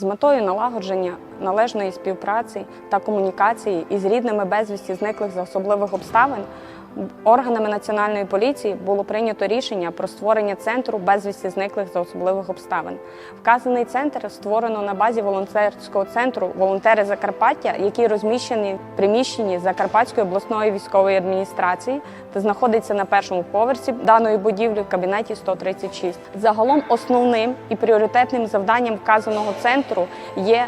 з метою налагодження належної співпраці та комунікації із рідними безвісті зниклих за особливих обставин. Органами національної поліції було прийнято рішення про створення центру безвісті зниклих за особливих обставин. Вказаний центр створено на базі волонтерського центру Волонтери Закарпаття, який розміщений в приміщенні Закарпатської обласної військової адміністрації та знаходиться на першому поверсі даної будівлі в кабінеті 136. Загалом основним і пріоритетним завданням вказаного центру є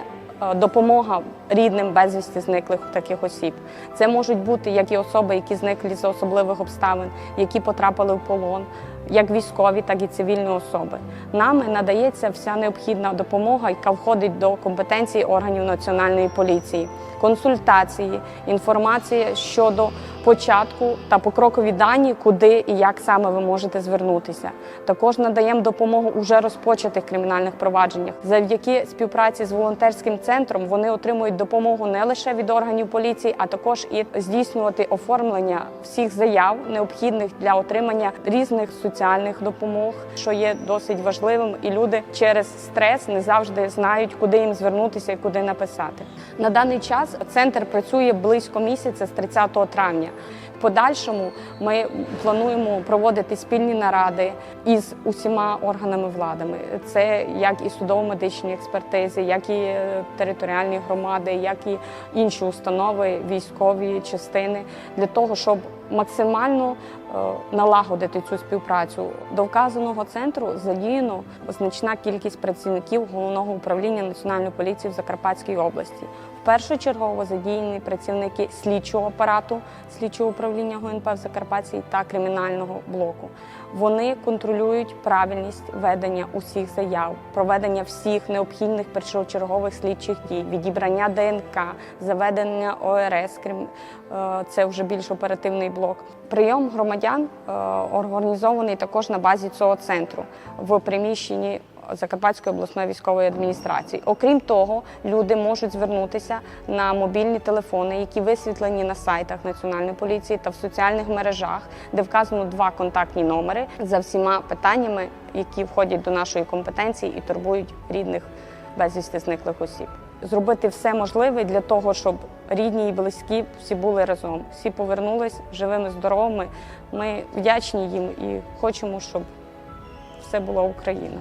допомога рідним безвісті зниклих таких осіб. Це можуть бути як і особи, які зникли з особливих обставин, які потрапили в полон, як військові, так і цивільні особи. Нами надається вся необхідна допомога, яка входить до компетенції органів національної поліції. Консультації, інформація щодо початку та покрокові дані, куди і як саме ви можете звернутися. Також надаємо допомогу уже розпочатих кримінальних провадженнях. Завдяки співпраці з волонтерським центром вони отримують допомогу не лише від органів поліції, а також і здійснювати оформлення всіх заяв, необхідних для отримання різних соціальних допомог, що є досить важливим, і люди через стрес не завжди знають, куди їм звернутися і куди написати. На даний час центр працює близько місяця з 30 травня. В подальшому ми плануємо проводити спільні наради із усіма органами владами. Це як і судово-медичні експертизи, як і е, територіальні громади, як і інші установи, військові частини для того, щоб максимально е, налагодити цю співпрацю. До вказаного центру задіяно значна кількість працівників головного управління національної поліції в Закарпатській області. Першочергово задіяні працівники слідчого апарату, слідчого управління ГУНП в Закарпатській та кримінального блоку. Вони контролюють правильність ведення усіх заяв, проведення всіх необхідних першочергових слідчих дій, відібрання ДНК, заведення ОРС, крім е, це вже більш оперативний блок. Прийом громадян е, організований також на базі цього центру в приміщенні Закарпатської обласної військової адміністрації. Окрім того, люди можуть звернутися на мобільні телефони, які висвітлені на сайтах Національної поліції та в соціальних мережах, де вказано два контактні номери за всіма питаннями, які входять до нашої компетенції і турбують рідних безвісти зниклих осіб. Зробити все можливе для того, щоб рідні і близькі всі були разом, всі повернулись живими, здоровими. Ми вдячні їм і хочемо, щоб все була Україна.